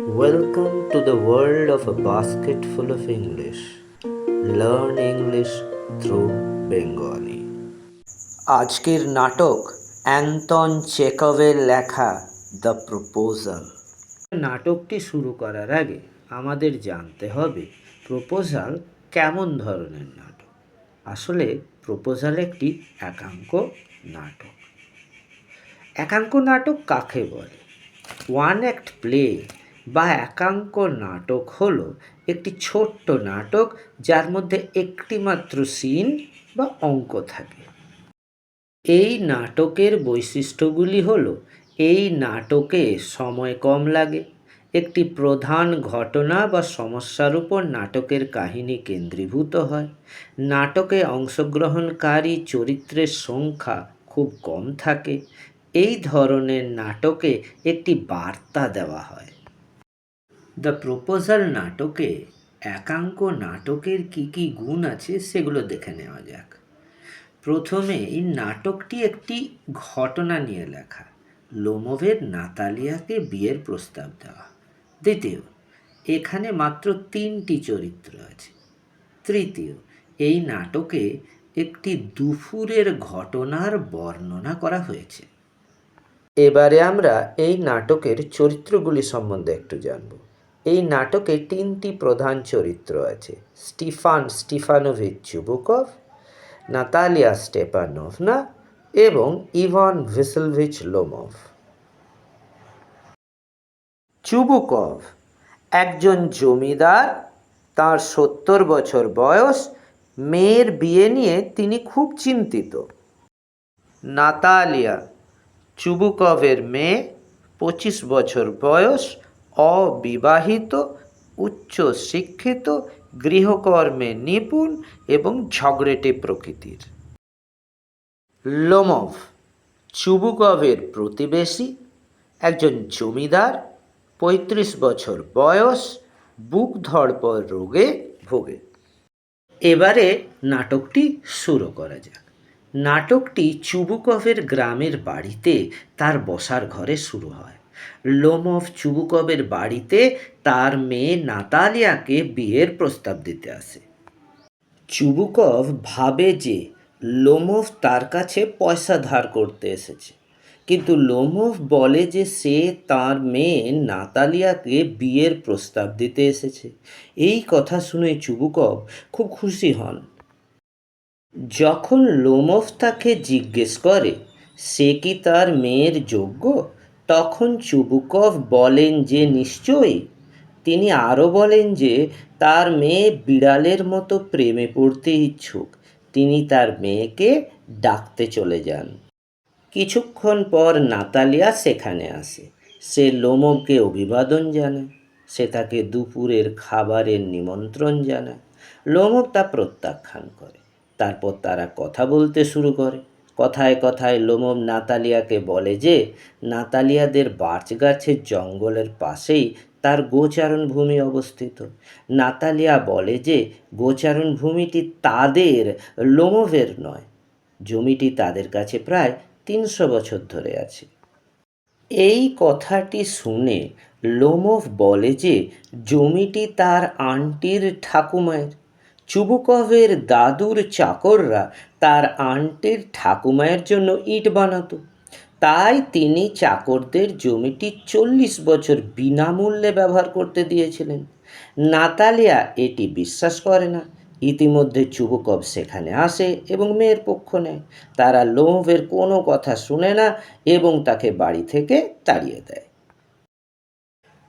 Welcome to the world of a basket full of English. Learn English through Bengali. আজকের নাটক Anton চেকভের লেখা the proposal নাটকটি শুরু করার আগে আমাদের জানতে হবে প্রপোজাল কেমন ধরনের নাটক আসলে প্রপোজাল একটি একাঙ্ক নাটক একাঙ্ক নাটক কাকে বলে ওয়ান অ্যাক্ট প্লে বা একাঙ্ক নাটক হলো একটি ছোট্ট নাটক যার মধ্যে একটিমাত্র সিন বা অঙ্ক থাকে। এই নাটকের বৈশিষ্ট্যগুলি হলো, এই নাটকে সময় কম লাগে, একটি প্রধান ঘটনা বা সমস্যার উপর নাটকের কাহিনী কেন্দ্রীভূত হয়, নাটকে অংশগ্রহণকারী চরিত্রের সংখ্যা খুব কম থাকে, এই ধরনের নাটকে একটি বার্তা দেওয়া হয়। দ্য প্রপোজাল নাটকে, একাঙ্ক নাটকের কি কি গুণ আছে সেগুলো দেখে নেওয়া যাক। প্রথমে, এই নাটকটি একটি ঘটনা নিয়ে লেখা। লোমোভের নাতালিয়াকে বিয়ের প্রস্তাব দেওয়া। দ্বিতীয়, এখানে মাত্র তিনটি চরিত্র আছে। তৃতীয়, এই নাটকে একটি দুপুরের ঘটনার বর্ণনা করা হয়েছে। এবারে আমরা এই নাটকের চরিত্রগুলি সম্বন্ধে একটু জানব। এই নাটকে তিনটি প্রধান চরিত্র আছে। Stefan Stefanovich Chubukov, Natalia Stepanovna এবং ইভান ভিসেলভিচ লোমভ। চুবুকভ একজন জমিদার, তার সত্তর বছর বয়স, মেয়ের বিয়ে নিয়ে তিনি খুব চিন্তিত। নাতালিয়া চুবুকভের মেয়ে, পঁচিশ বছর বয়স অবিবাহিত, উচ্চ শিক্ষিত, গৃহকর্মে নিপুণ এবং ঝগড়েটে প্রকৃতির। লোমভ, চুবুকভের প্রতিবেশী, একজন জমিদার, পঁয়ত্রিশ বছর বয়স, বুক ধড়পড় রোগে ভোগে। এবারে নাটকটি শুরু করা যাক। নাটকটি চুবুকভের গ্রামের বাড়িতে তার বসার ঘরে শুরু হয়। লোমভ চুবুকবের বাড়িতে তার মেয়ে নাতালিয়াকে বিয়ের প্রস্তাব দিতে আসে। চুবুকভ ভাবে যে লোমভ তার কাছে পয়সা ধার করতে এসেছে। কিন্তু লোমভ বলে যে সে তার মেয়ে নাতালিয়াকে বিয়ের প্রস্তাব দিতে এসেছে। এই কথা শুনে চুবুকভ খুব খুশি হন। যখন লোমভ তাকে জিজ্ঞেস করে, সে কি তার মেয়ের যোগ্য? তখন চুবুকভ বলেন যে, নিশ্চয়ই? তিনি আরও বলেন যে, তার মেয়ে বিড়ালের মতো প্রেমে পড়তে ইচ্ছুক। তিনি তার মেয়েকে ডাকতে চলে যান। কিছুক্ষণ পর নাতালিয়া সেখানে আসে। সে লোমবকে অভিবাদন জানায়। সে তাকে দুপুরের খাবারের নিমন্ত্রণ জানায়। লোমক তা প্রত্যাখ্যান করে। তারপর তারা কথা বলতে শুরু করে। কথায় কথায় লোমব নাতালিয়াকে বলে যে, নাতালিয়াদের বাঁচগাছের জঙ্গলের পাশেই তার গোচারণ ভূমি অবস্থিত। নাতালিয়া বলে যে, গোচারণ ভূমিটি তাদের লোমভের নয়, জমিটি তাদের কাছে প্রায় তিনশো বছর ধরে আছে। এই কথাটি শুনে লোমভ বলে যে, জমিটি তার আন্টির ঠাকুমায়ের। চুবুকভের দাদুর চাকররা তার আন্টির ঠাকুমায়ের জন্য ইট বানাতো। তাই তিনি চাকরদের জমিটি চল্লিশ বছর বিনামূল্যে ব্যবহার করতে দিয়েছিলেন। নাতালিয়া এটি বিশ্বাস করে না। ইতিমধ্যে চুবুকভ সেখানে আসে এবং মেয়ের পক্ষ নেয়। তারা লোমভের কোনো কথা শুনে না এবং তাকে বাড়ি থেকে তাড়িয়ে দেয়।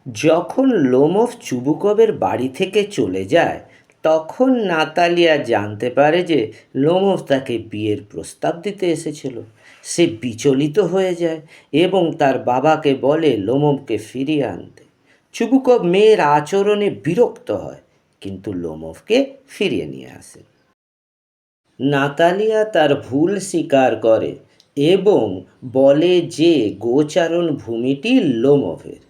যখন লোমভ চুবুকভের বাড়ি থেকে চলে যায় তখন নাতালিয়া জানতে পারে যে লোমভ তাকে বিয়ের প্রস্তাব দিতে এসেছিল। সে বিচলিত হয়ে যায় এবং তার বাবাকে বলে লোমভকে ফিরিয়ে আনতে। চুবুকভ মেয়ের আচরণে বিরক্ত হয়, কিন্তু লোমভকে ফিরিয়ে নিয়ে আসে। নাতালিয়া তার ভুল স্বীকার করে এবং বলে যে গোচারণ ভূমিটি লোমভের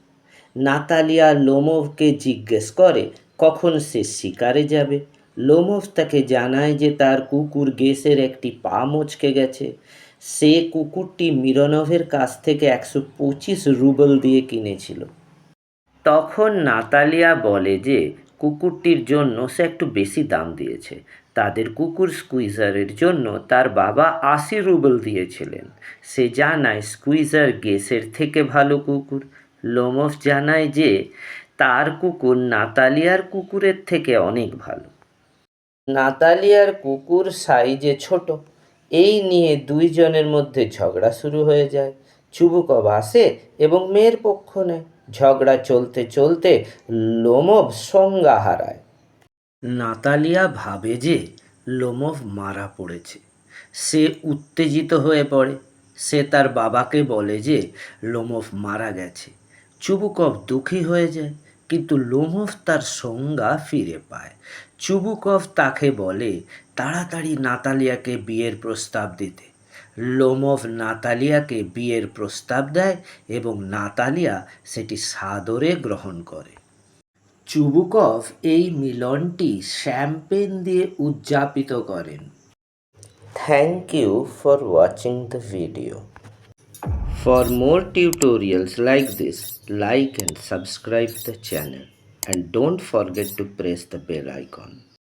নাতালিয়া লোমভকে জিজ্ঞেস করে কখন সে শিকারে যাবে? লোমভ তাকে জানায় যে তার কুকুর গেসের একটি পা মচকে গেছে। সে কুকুরটি মিরনভের কাছ থেকে একশো পঁচিশ রুবল দিয়ে কিনেছিল। তখন নাতালিয়া বলে যে, কুকুরটির জন্য সে একটু বেশি দাম দিয়েছে। তাদের কুকুর স্কুইজারের জন্য তার বাবা আশি রুবেল দিয়েছিলেন। সে জানায়, স্কুইজার গেসের থেকে ভালো কুকুর। লোমফ জানায় যে তার কুকুর নাতালিয়ার কুকুরের থেকে অনেক ভালো। নাতালিয়ার কুকুর সাইজে ছোট। এই নিয়ে দুইজনের মধ্যে ঝগড়া শুরু হয়ে যায়। চুবুকব আসে এবং মেয়ের পক্ষ নেয়। ঝগড়া চলতে চলতে লোমভ সংজ্ঞা হারায়। নাতালিয়া ভাবে যে লোমভ মারা পড়েছে। সে উত্তেজিত হয়ে পড়ে। সে তার বাবাকে বলে যে লোমভ মারা গেছে। চুবুকভ দুঃখী হয়ে যায়। কিন্তু লোমভ তার সংজ্ঞা ফিরে পায়। চুবুকভ তাকে বলে, তাড়াতাড়ি নাতালিয়াকে বিয়ের প্রস্তাব দিতে। লোমভ নাতালিয়াকে বিয়ের প্রস্তাব দেয় এবং নাতালিয়া সেটি সাদরে গ্রহণ করে। চুবুকভ এই মিলনটি শ্যাম্পেন দিয়ে উদযাপিত করেন। Thank you for watching the video For more tutorials like this, like and subscribe the channel and don't forget to press the bell icon.